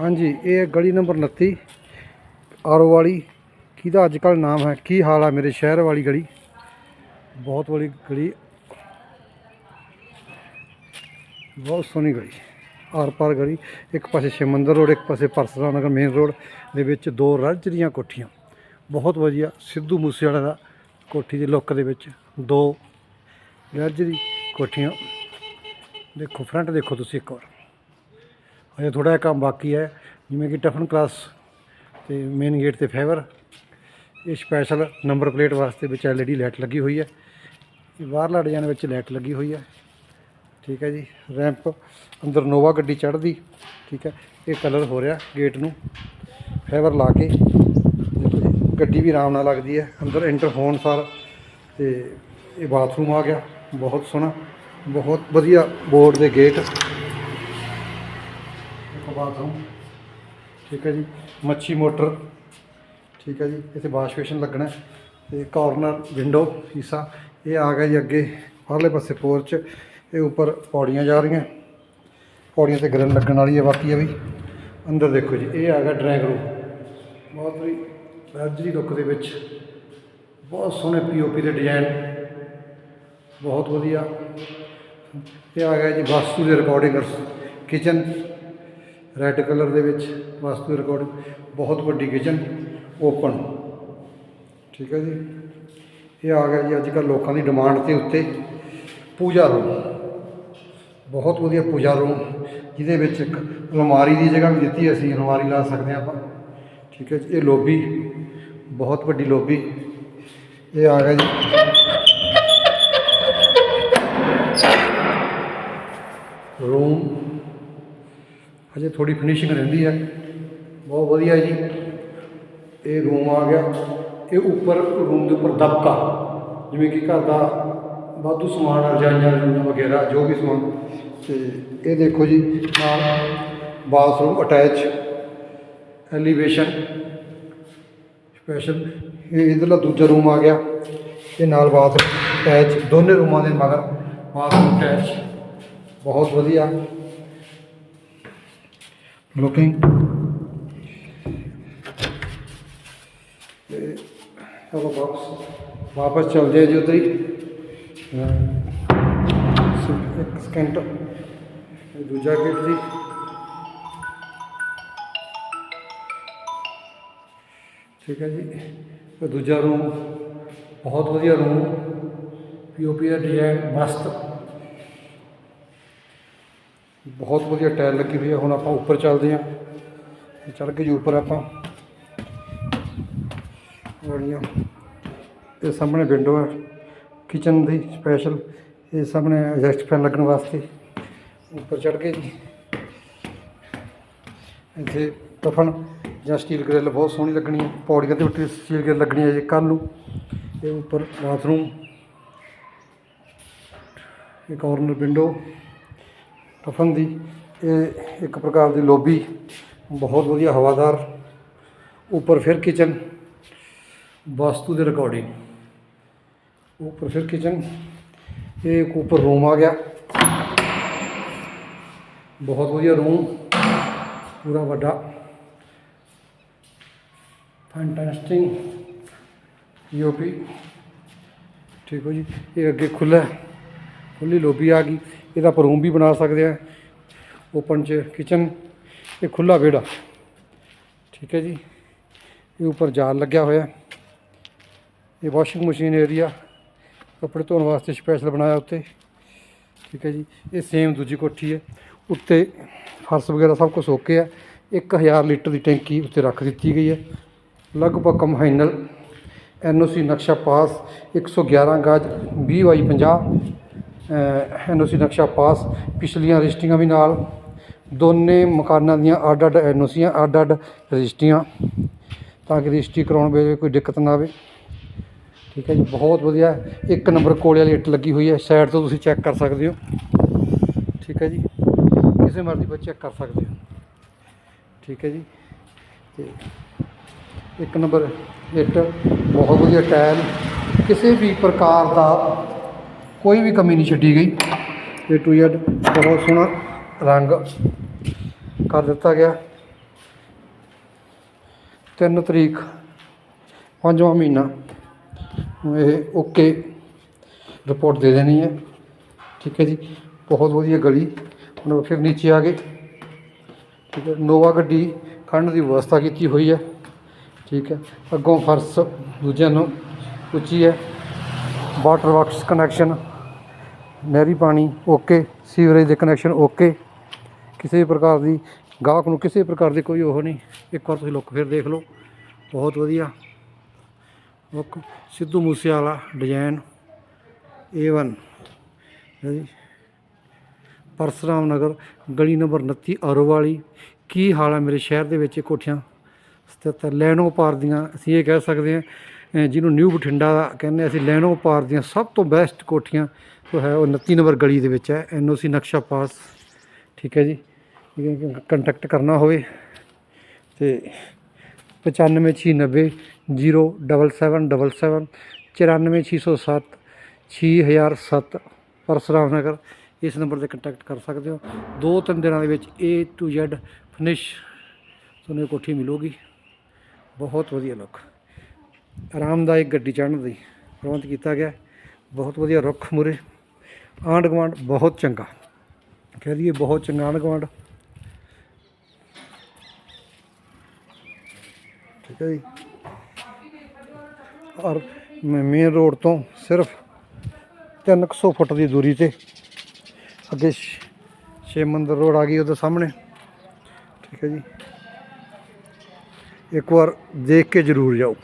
ਹਾਂਜੀ, ਇਹ ਗਲੀ ਨੰਬਰ 29 ਆਰੋ ਵਾਲੀ। ਕਿਹਦਾ ਅੱਜ ਕੱਲ ਨਾਮ ਹੈ? ਕੀ ਹਾਲ ਆ ਮੇਰੇ ਸ਼ਹਿਰ ਵਾਲੀ ਗਲੀ? ਬਹੁਤ ਵਾਲੀ ਗਲੀ। ਬਹੁਤ ਸੋਹਣੀ ਗਲੀ। ਆਰ ਪਾਰ ਗਲੀ। ਇੱਕ ਪਾਸੇ ਸ਼ਿਵ ਰੋਡ, ਇੱਕ ਪਾਸੇ ਪਰਸਰਾ ਨਗਰ ਮੇਨ ਰੋਡ ਦੇ ਵਿੱਚ ਦੋ ਰੱਜ ਦੀਆਂ ਕੋਠੀਆਂ। ਬਹੁਤ ਵਧੀਆ ਸਿੱਧੂ ਮੂਸੇਵਾਲੇ ਦਾ ਕੋਠੀ ਦੇ ਲੁੱਕ ਦੇ ਵਿੱਚ ਦੋ ਰੱਜ ਦੀ ਕੋਠੀਆਂ। ਦੇਖੋ, ਫਰੰਟ ਦੇਖੋ ਤੁਸੀਂ ਇੱਕ ਵਾਰ। ਹਜੇ ਥੋੜਾ ਜਿਹਾ ਕੰਮ ਬਾਕੀ ਹੈ, ਜਿਵੇਂ ਕਿ ਟਫਨ ਕਲਾਸ ਤੇ ਮੇਨ ਗੇਟ ਤੇ ਫੇਵਰ ਇਹ ਸਪੈਸ਼ਲ ਨੰਬਰ ਪਲੇਟ ਵਾਸਤੇ ਵਿੱਚ ਐਲਈਡੀ ਲਾਈਟ ਲੱਗੀ ਹੋਈ ਹੈ, ਇਹ ਬਾਹਰਲਾ ਡਿਜ਼ਾਈਨ ਵਿੱਚ ਲਾਈਟ ਲੱਗੀ ਹੋਈ ਹੈ, ਠੀਕ ਹੈ ਜੀ ਰੈਂਪ ਅੰਦਰ ਨੋਵਾ ਗੱਡੀ ਚੜ੍ਹਦੀ, ਠੀਕ ਹੈ, ਇਹ ਕਲਰ ਹੋ ਰਿਹਾ ਗੇਟ ਨੂੰ ਫੇਵਰ ਲਾ ਕੇ, ਗੱਡੀ ਵੀ ਆਰਾਮ ਨਾਲ ਲੱਗਦੀ ਹੈ, ਅੰਦਰ ਐਂਟਰ ਹੋਣ ਸਾਰ ਤੇ ਇਹ ਬਾਥਰੂਮ ਆ ਗਿਆ, ਬਹੁਤ ਸੋਹਣਾ, ਬਹੁਤ ਵਧੀਆ ਬੋਰਡ ਦੇ ਗੇਟ ਬਾਥਰੂਮ। ਠੀਕ ਹੈ ਜੀ। ਮੱਛੀ ਮੋਟਰ। ਠੀਕ ਹੈ ਜੀ। ਇੱਥੇ ਵਾਸ਼ ਬੇਸ਼ਨ ਲੱਗਣਾ ਹੈ। ਤੇ ਕਾਰਨਰ ਵਿੰਡੋ ਹਿੱਸਾ ਇਹ ਆ ਗਿਆ ਜੀ ਅੱਗੇ। ਬਾਹਰਲੇ ਪਾਸੇ ਪੋਰਚ ਇਹ ਉੱਪਰ ਪੌੜੀਆਂ ਜਾ ਰਹੀਆਂ। ਪੌੜੀਆਂ ਤੇ ਗਰਨ ਲੱਗਣ ਵਾਲੀ ਹੈ, ਬਾਕੀ ਇਹ ਵੀ। ਅੰਦਰ ਦੇਖੋ ਜੀ, ਇਹ ਆ ਗਿਆ ਡਰਾਇੰਗ ਰੂਮ ਬਹੁਤ ਹੀ ਲਗਜ਼ਰੀ ਲੁੱਕ ਦੇ ਵਿੱਚ। ਬਹੁਤ ਸੋਹਣੇ ਪੀਓਪੀ ਦੇ ਡਿਜ਼ਾਈਨ ਬਹੁਤ ਵਧੀਆ। ਇਹ ਆ ਗਿਆ ਜੀ ਵਾਸਤੂ ਦੇ ਰਿਕਾਰਡਿੰਗਰਸ ਕਿਚਨ ਰੈੱਡ ਕਲਰ ਦੇ ਵਿੱਚ ਵਾਸਤੂ ਰਿਕਾਰਡਿੰਗ ਬਹੁਤ ਵੱਡੀ ਕਿਚਨ ਓਪਨ ਠੀਕ ਹੈ ਜੀ? ਇਹ ਆ ਗਿਆ ਜੀ ਅੱਜ ਕੱਲ੍ਹ ਲੋਕਾਂ ਦੀ ਡਿਮਾਂਡ ਦੇ ਉੱਤੇ ਪੂਜਾ ਰੂਮ ਬਹੁਤ ਵਧੀਆ ਪੂਜਾ ਰੂਮ ਜਿਹਦੇ ਵਿੱਚ ਇੱਕ ਅਲਮਾਰੀ ਦੀ ਜਗ੍ਹਾ ਵੀ ਦਿੱਤੀ ਅਸੀਂ, ਅਲਮਾਰੀ ਲਾ ਸਕਦੇ ਹਾਂ ਆਪਾਂ। ਠੀਕ ਹੈ ਜੀ, ਇਹ ਲੋਬੀ ਬਹੁਤ ਵੱਡੀ ਲੋਬੀ ਇਹ ਆ ਗਿਆ ਜੀ। ਹਜੇ ਥੋੜੀ ਫਿਨਿਸ਼ਿੰਗ ਰਹਿੰਦੀ ਹੈ। ਬਹੁਤ ਵਧੀਆ ਜੀ। ਇਹ ਰੂਮ ਆ ਗਿਆ। ਇਹ ਉੱਪਰ ਰੂਮ ਦੇ ਉੱਪਰ ਦਬਕਾ। ਜਿਵੇਂ ਕਿ ਘਰ ਦਾ ਵਾਧੂ ਸਮਾਨ, ਰਜਾਈਆਂ ਵਗੈਰਾ, ਜੋ ਵੀ ਸਮਾਨ। ਤੇ ਇਹ ਦੇਖੋ ਜੀ, ਨਾਲ ਬਾਥਰੂਮ ਅਟੈਚ ਐਲੀਵੇਸ਼ਨ ਸਪੈਸ਼ਲ ਇਹ ਇਧਰਲਾ ਦੂਜਾ ਰੂਮ ਆ ਗਿਆ। ਇਹ ਨਾਲ ਬਾਥਰੂਮ ਅਟੈਚ ਦੋਨੇ ਰੂਮਾਂ ਦੇ ਮਗਰ ਬਾਥਰੂਮ ਅਟੈਚ ਬਹੁਤ ਵਧੀਆ। ਲੁਕਿੰਗ ਤੇ ਚਲੋ ਵਾਪਸ ਵਾਪਸ ਚਲਦੇ ਆ ਜੀ ਉੱਧਰ ਹੀ। ਇੱਕ ਸਕਿੰਟ ਦੂਜਾ ਗੇਟ ਜੀ। ਠੀਕ ਹੈ ਜੀ। ਇਹ ਦੂਜਾ ਰੂਮ ਬਹੁਤ ਵਧੀਆ ਰੂਮ ਪੀਓਪੀ ਦਾ ਡਿਜ਼ਾਈਨ ਮਸਤ। ਬਹੁਤ ਵਧੀਆ ਟਾਇਲ ਲੱਗੀ ਹੋਈ ਹੈ ਹੁਣ ਆਪਾਂ ਉੱਪਰ ਚੱਲਦੇ ਹਾਂ। ਚੜ੍ਹ ਕੇ ਜੀ ਉੱਪਰ ਆਪਾਂ। ਬੜੀਆਂ ਇਹ ਸਾਹਮਣੇ ਵਿੰਡੋ ਹੈ ਕਿਚਨ ਦੀ ਸਪੈਸ਼ਲ ਇਹ ਸਾਹਮਣੇ ਐਗਜ਼ੈਸਟ ਫੈਨ ਲੱਗਣ ਵਾਸਤੇ। ਉੱਪਰ ਚੜ੍ਹ ਕੇ ਜੀ। ਇੱਥੇ ਟਫਨ, ਜਾਂ ਸਟੀਲ ਗ੍ਰਿਲ ਬਹੁਤ ਸੋਹਣੀ ਲੱਗਣੀ ਹੈ ਪੌੜੀਆਂ ਦੇ ਉੱਤੇ ਸਟੀਲ ਗ੍ਰਿਲ ਲੱਗਣੀ ਹੈ ਜੀ ਕੱਲ੍ਹ ਨੂੰ। ਇਹ ਉੱਪਰ ਬਾਥਰੂਮ ਇਹ ਕਾਰਨਰ ਵਿੰਡੋ ਟਫਨ ਦੀ, ਇਹ ਇੱਕ ਪ੍ਰਕਾਰ ਦੀ ਲੋਬੀ, ਬਹੁਤ ਵਧੀਆ ਹਵਾਦਾਰ, ਉੱਪਰ ਫਿਰ ਕਿਚਨ ਵਾਸਤੂ ਦੇ ਰਿਕਾਰਡਿੰਗ ਉੱਪਰ ਫਿਰ ਕਿਚਨ ਇਹ ਇੱਕ ਉੱਪਰ ਰੂਮ ਆ ਗਿਆ। ਬਹੁਤ ਵਧੀਆ ਰੂਮ ਪੂਰਾ ਵੱਡਾ। ਫੈਂਟੈਸਟਿੰਗ ਯੂਪੀ ਠੀਕ ਹੋ ਜੀ, ਇਹ ਅੱਗੇ ਖੁੱਲ੍ਹਾ ਖੁੱਲੀ ਲੋਬੀ ਆ ਗਈ। ਇਹਦਾ ਆਪਾਂ ਰੂਮ ਵੀ ਬਣਾ ਸਕਦੇ ਆ ਓਪਨ ਚ ਕਿਚਨ ਇਹ ਖੁੱਲਾ ਵਿਹੜਾ। ਠੀਕ ਹੈ ਜੀ। ਇਹ ਉੱਪਰ ਜਾਲ ਲੱਗਿਆ ਹੋਇਆ। ਇਹ ਵਾਸ਼ਿੰਗ ਮਸ਼ੀਨ ਏਰੀਆ ਕੱਪੜੇ ਧੋਣ ਵਾਸਤੇ ਸਪੈਸ਼ਲ ਬਣਾਇਆ ਉੱਤੇ। ਠੀਕ ਹੈ ਜੀ। ਇਹ ਸੇਮ ਦੂਜੀ ਕੋਠੀ ਹੈ। ਉੱਤੇ ਫਰਸ਼ ਵਗੈਰਾ ਸਭ ਕੁਝ ਓਕੇ ਹੈ। 1000 ਲੀਟਰ ਦੀ ਟੈਂਕੀ ਉੱਤੇ ਰੱਖ ਦਿੱਤੀ ਗਈ ਹੈ। ਲਗਭਗ ਕੰਬਾਈਨਲ ਐਨਓਸੀ ਨਕਸ਼ਾ ਪਾਸ 111 ਗਜ 20 ਬਾਈ 50 ਐਨਓਸੀ ਨਕਸ਼ਾ ਪਾਸ, ਪਿਛਲੀਆਂ ਰਜਿਸਟਰੀਆਂ ਵੀ ਨਾਲ। ਦੋਨੇ ਮਕਾਨਾਂ ਦੀਆਂ ਅੱਡ ਅੱਡ ਐਨਓਸੀਆਂ ਅੱਡ ਅੱਡ ਰਜਿਸਟਰੀਆਂ, ਤਾਂ ਕਿ ਰਜਿਸਟਰੀ ਕਰਾਉਣ ਵੇਲੇ ਕੋਈ ਦਿੱਕਤ ਨਾ ਆਵੇ। ਠੀਕ ਹੈ ਜੀ, ਬਹੁਤ ਵਧੀਆ। ਇੱਕ ਨੰਬਰ ਕੋਲੇ ਵਾਲੀ ਇੱਟ ਲੱਗੀ ਹੋਈ ਹੈ, ਸਾਈਡ ਤੋਂ ਤੁਸੀਂ ਚੈੱਕ ਕਰ ਸਕਦੇ ਹੋ। ਠੀਕ ਹੈ ਜੀ, ਕਿਸੇ ਮਰਜ਼ੀ ਪਰ ਚੈੱਕ ਕਰ ਸਕਦੇ ਹੋ। ਠੀਕ ਹੈ ਜੀ, ਤੇ ਇੱਕ ਨੰਬਰ ਇੱਟ, ਬਹੁਤ ਵਧੀਆ ਟਾਇਲ। ਕਿਸੇ ਵੀ ਪ੍ਰਕਾਰ ਦਾ ਕੋਈ ਵੀ ਕਮੀ ਨਹੀਂ ਛੱਡੀ ਗਈ। ਏ ਟੂ ਜ਼ੈਡ ਬਹੁਤ ਸੋਹਣਾ ਰੰਗ ਕਰ ਦਿੱਤਾ ਗਿਆ। 3 ਤਰੀਕ, ਪੰਜਵਾਂ ਮਹੀਨਾ। ਇਹ ਓਕੇ ਰਿਪੋਰਟ ਦੇ ਦੇਣੀ ਹੈ। ਠੀਕ ਹੈ ਜੀ, ਬਹੁਤ ਵਧੀਆ ਗਲੀ। ਹੁਣ ਫਿਰ ਨੀਚੇ ਆ ਗਏ। ਠੀਕ ਹੈ, ਨੋਵਾ ਗੱਡੀ ਖੜਨ ਦੀ ਵਿਵਸਥਾ ਕੀਤੀ ਹੋਈ ਹੈ। ਠੀਕ ਹੈ, ਅੱਗੋਂ ਫਰਸ਼ ਦੂਜਿਆਂ ਨੂੰ ਉੱਚੀ ਹੈ। ਵਾਟਰ ਵਰਕਸ ਕਨੈਕਸ਼ਨ ਨਹਿਰੀ ਪਾਣੀ, ਓਕੇ, ਸੀਵਰੇਜ ਦੇ ਕਨੈਕਸ਼ਨ ਓਕੇ। ਕਿਸੇ ਵੀ ਪ੍ਰਕਾਰ ਦੀ ਗਾਹਕ ਨੂੰ ਕਿਸੇ ਪ੍ਰਕਾਰ ਦੀ ਕੋਈ ਉਹ ਨਹੀਂ। ਇੱਕ ਵਾਰ ਤੁਸੀਂ ਲੁੱਕ ਫਿਰ ਦੇਖ ਲਓ। ਬਹੁਤ ਵਧੀਆ। ਲੁੱਕ, ਸਿੱਧੂ ਮੂਸੇ ਵਾਲਾ ਡਿਜ਼ਾਈਨ A1 ਜੀ। ਪਰਸਰਾਮ ਨਗਰ, ਗਲੀ ਨੰਬਰ 29 ਆਰੋ ਵਾਲੀ ਕੀ ਹਾਲ ਹੈ ਮੇਰੇ ਸ਼ਹਿਰ ਦੇ ਵਿੱਚ ਕੋਠੀਆਂ? ਸਥਿਤ ਲੈਣੋ ਪਾਰ ਦੀਆਂ, ਅਸੀਂ ਇਹ ਕਹਿ ਸਕਦੇ ਹਾਂ ਜਿਹਨੂੰ ਨਿਊ ਬਠਿੰਡਾ ਦਾ ਕਹਿੰਦੇ ਅਸੀਂ ਲੈਣੋ ਪਾਰ ਦੀਆਂ ਸਭ ਤੋਂ ਬੈਸਟ ਕੋਠੀਆਂ ਜੋ ਹੈ ਉਹ 29 ਨੰਬਰ ਗਲੀ ਦੇ ਵਿੱਚ ਹੈ ਐਨਓਸੀ ਨਕਸ਼ਾ ਪਾਸ। ਠੀਕ ਹੈ ਜੀ ਕੰਟੈਕਟ ਕਰਨਾ ਹੋਵੇ ਤੇ 9569 07777 94607 6007 ਪਰਸਰਾਮ ਨਗਰ ਇਸ ਨੰਬਰ ਤੇ ਕੰਟੈਕਟ ਕਰ ਸਕਦੇ ਹੋ। ਦੋ ਤਿੰਨ ਦਿਨਾਂ ਦੇ ਵਿੱਚ A to Z ਫਿਨਿਸ਼ ਤੁਹਾਨੂੰ ਇਹ ਕੋਠੀ ਮਿਲੂਗੀ। ਬਹੁਤ ਵਧੀਆ ਲੁੱਕ ਆਰਾਮਦਾਇਕ ਗੱਡੀ ਚੜ੍ਹਨ ਦੀ ਪ੍ਰਬੰਧ ਕੀਤਾ ਗਿਆ। ਬਹੁਤ ਵਧੀਆ ਰੁੱਖ ਮੁਰੇ। ਆਂਢ ਗੁਆਂਢ ਬਹੁਤ ਚੰਗਾ। ਕਹਿ ਦਈਏ ਬਹੁਤ ਚੰਗਾ ਆਂਢ ਗੁਆਂਢ। ਠੀਕ ਹੈ ਜੀ। ਔਰ ਮੇਨ ਰੋਡ ਤੋਂ ਸਿਰਫ 300 ਫੁੱਟ ਦੀ ਦੂਰੀ ਤੇ ਅੱਗੇ ਸ਼- ਮੰਦਰ ਰੋਡ ਆ ਗਈ ਉਹਦੇ ਸਾਹਮਣੇ। ਠੀਕ ਹੈ ਜੀ। ਇੱਕ ਵਾਰ ਦੇਖ ਕੇ ਜ਼ਰੂਰ ਜਾਓ।